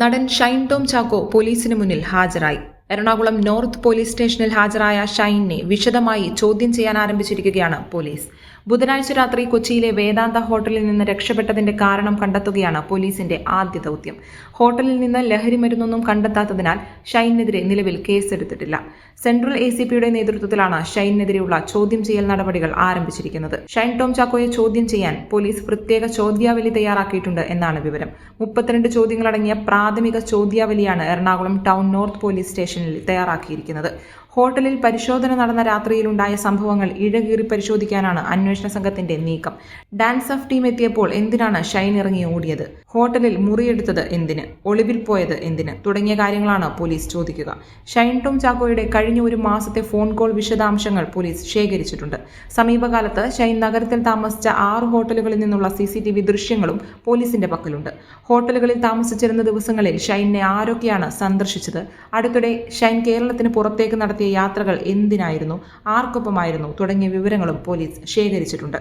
നടൻ ഷൈൻ ടോം ചാക്കോ പോലീസിന് മുന്നിൽ ഹാജരായി. എറണാകുളം നോർത്ത് പോലീസ് സ്റ്റേഷനിൽ ഹാജരായ ഷൈനെ വിശദമായി ചോദ്യം ചെയ്യാൻ ആരംഭിച്ചിരിക്കുകയാണ് പോലീസ്. ബുധനാഴ്ച രാത്രി കൊച്ചിയിലെ വേദാന്ത ഹോട്ടലിൽ നിന്ന് രക്ഷപ്പെട്ടതിന്റെ കാരണം കണ്ടെത്തുകയാണ് പോലീസിന്റെ ആദ്യ ദൗത്യം. ഹോട്ടലിൽ നിന്ന് ലഹരി മരുന്നൊന്നും കണ്ടെത്താത്തതിനാൽ ഷൈനെതിരെ നിലവിൽ കേസെടുത്തിട്ടില്ല. സെൻട്രൽ എ സി പിയുടെ നേതൃത്വത്തിലാണ് ഷൈനെതിരെയുള്ള ചോദ്യം ചെയ്യൽ നടപടികൾ ആരംഭിച്ചിരിക്കുന്നത്. ഷൈൻ ടോം ചാക്കോയെ ചോദ്യം ചെയ്യാൻ പോലീസ് പ്രത്യേക ചോദ്യാവലി തയ്യാറാക്കിയിട്ടുണ്ട് എന്നാണ് വിവരം. മുപ്പത്തിരണ്ട് ചോദ്യങ്ങളടങ്ങിയ പ്രാഥമിക ചോദ്യാവലിയാണ് എറണാകുളം ടൗൺ നോർത്ത് പോലീസ് സ്റ്റേഷനിൽ തയ്യാറാക്കിയിരിക്കുന്നത്. ഹോട്ടലിൽ പരിശോധന നടന്ന രാത്രിയിലുണ്ടായ സംഭവങ്ങൾ ഇഴകീറി പരിശോധിക്കാനാണ് അന്വേഷണ സംഘത്തിന്റെ നീക്കം. ഡാൻസ് ഓഫ് ടീം എത്തിയപ്പോൾ എന്തിനാണ് ഷൈൻ ഇറങ്ങി ഓടിയത്? ഹോട്ടലിൽ മുറിയെടുത്തത് എന്തിന്? ഒളിവിൽ പോയത് എന്തിന്? തുടങ്ങിയ കാര്യങ്ങളാണ് പോലീസ് ചോദിക്കുക. ഷൈൻ ടോം ചാക്കോയുടെ കഴിഞ്ഞ ഒരു മാസത്തെ ഫോൺ കോൾ വിശദാംശങ്ങൾ പോലീസ് ശേഖരിച്ചിട്ടുണ്ട്. സമീപകാലത്ത് ഷൈൻ നഗരത്തിൽ താമസിച്ച ആറ് ഹോട്ടലുകളിൽ നിന്നുള്ള സി സി ടി വി ദൃശ്യങ്ങളും പോലീസിന്റെ പക്കലുണ്ട്. ഹോട്ടലുകളിൽ താമസിച്ചിരുന്ന ദിവസങ്ങളിൽ ഷൈനെ ആരൊക്കെയാണ് സന്ദർശിച്ചത്? അടുത്തിടെ ഷൈൻ കേരളത്തിന് പുറത്തേക്ക് നടത്തിയ യാത്രകൾ എന്തിനായിരുന്നു ആർക്കൊപ്പമായിരുന്നു തുടങ്ങിയ വിവരങ്ങളും പോലീസ് ശേഖരിച്ചിട്ടുണ്ട്.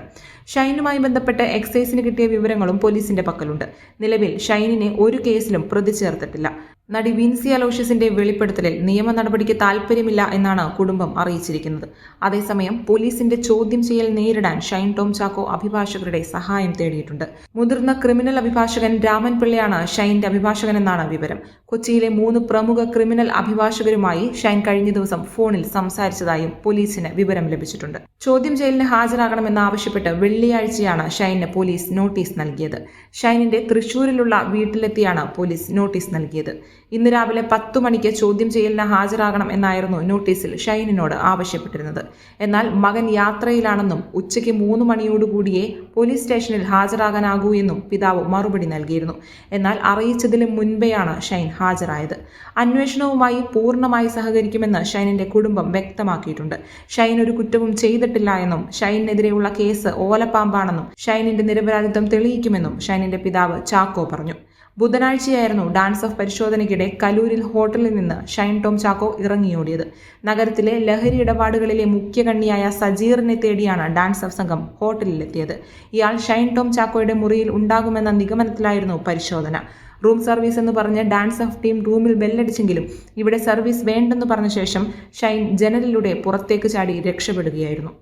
ഷൈനുമായി ബന്ധപ്പെട്ട് എക്സൈസിന് കിട്ടിയ വിവരങ്ങളും പോലീസിന്റെ പക്കലുണ്ട്. നിലവിൽ ഷൈനിനെ ഒരു കേസിലും പ്രതി ചേർത്തിട്ടില്ല നടി വിൻസി അലോഷ്യസിന്റെ വെളിപ്പെടുത്തലിൽ നിയമ നടപടിക്ക് താൽപ്പര്യമില്ല എന്നാണ് കുടുംബം അറിയിച്ചിരിക്കുന്നത്. അതേസമയം പോലീസിന്റെ ചോദ്യം ചെയ്യൽ നേരിടാൻ ഷൈൻ ടോം ചാക്കോ അഭിഭാഷകരുടെ സഹായം തേടിയിട്ടുണ്ട്. മുതിർന്ന ക്രിമിനൽ അഭിഭാഷകൻ രാമൻ പിള്ളയാണ് ഷൈന്റെ അഭിഭാഷകനെന്നാണ് വിവരം. കൊച്ചിയിലെ മൂന്ന് പ്രമുഖ ക്രിമിനൽ അഭിഭാഷകരുമായി ഷൈൻ കഴിഞ്ഞ ദിവസം ഫോണിൽ സംസാരിച്ചതായും പോലീസിന് വിവരം ലഭിച്ചിട്ടുണ്ട്. ചോദ്യം ചെയ്യലിന് ഹാജരാകണമെന്നാവശ്യപ്പെട്ട് വെള്ളിയാഴ്ചയാണ് ഷൈന് പോലീസ് നോട്ടീസ് നൽകിയത്. ഷൈനിന്റെ തൃശൂരിലുള്ള വീട്ടിലെത്തിയാണ് പോലീസ് നോട്ടീസ് നൽകിയത്. ഇന്ന് രാവിലെ പത്തു മണിക്ക് ചോദ്യം ചെയ്യലിന് ഹാജരാകണം എന്നായിരുന്നു നോട്ടീസിൽ ഷൈനിനോട് ആവശ്യപ്പെട്ടിരുന്നത്. എന്നാൽ മകൻ യാത്രയിലാണെന്നും ഉച്ചയ്ക്ക് മൂന്ന് മണിയോടുകൂടിയേ പോലീസ് സ്റ്റേഷനിൽ ഹാജരാകാനാകൂ എന്നും പിതാവ് മറുപടി നൽകിയിരുന്നു. എന്നാൽ അറിയിച്ചതിലും മുൻപെയാണ് ഷൈൻ ഹാജരായത്. അന്വേഷണവുമായി പൂർണമായി സഹകരിക്കുമെന്ന് ഷൈനിന്റെ കുടുംബം വ്യക്തമാക്കിയിട്ടുണ്ട്. ഷൈൻ ഒരു കുറ്റവും ചെയ്തിട്ടില്ല എന്നും ഷൈനെതിരെയുള്ള കേസ് ഓലപ്പാമ്പാണെന്നും ഷൈനിന്റെ നിരപരാധിത്വം തെളിയിക്കുമെന്നും ഷൈനിന്റെ പിതാവ് ചാക്കോ പറഞ്ഞു. ബുധനാഴ്ചയായിരുന്നു ഡാൻസ് ഓഫ് പരിശോധനയ്ക്കിടെ കലൂരിൽ ഹോട്ടലിൽ നിന്ന് ഷൈൻ ടോം ചാക്കോ ഇറങ്ങിയോടിയത്. നഗരത്തിലെ ലഹരി ഇടപാടുകളിലെ മുഖ്യകണ്ണിയായ സജീറിനെ തേടിയാണ് ഡാൻസ് ഓഫ് സംഘം ഹോട്ടലിലെത്തിയത്. ഇയാൾ ഷൈൻ ടോം ചാക്കോയുടെ മുറിയിൽ ഉണ്ടാകുമെന്ന നിഗമനത്തിലായിരുന്നു പരിശോധന. റൂം സർവീസ് എന്ന് പറഞ്ഞ് ഡാൻസ് ഓഫ് ടീം റൂമിൽ ബെല്ലടിച്ചെങ്കിലും ഇവിടെ സർവീസ് വേണ്ടെന്ന് പറഞ്ഞ ശേഷം ഷൈൻ ജനലിലൂടെ പുറത്തേക്ക് ചാടി രക്ഷപ്പെടുകയായിരുന്നു.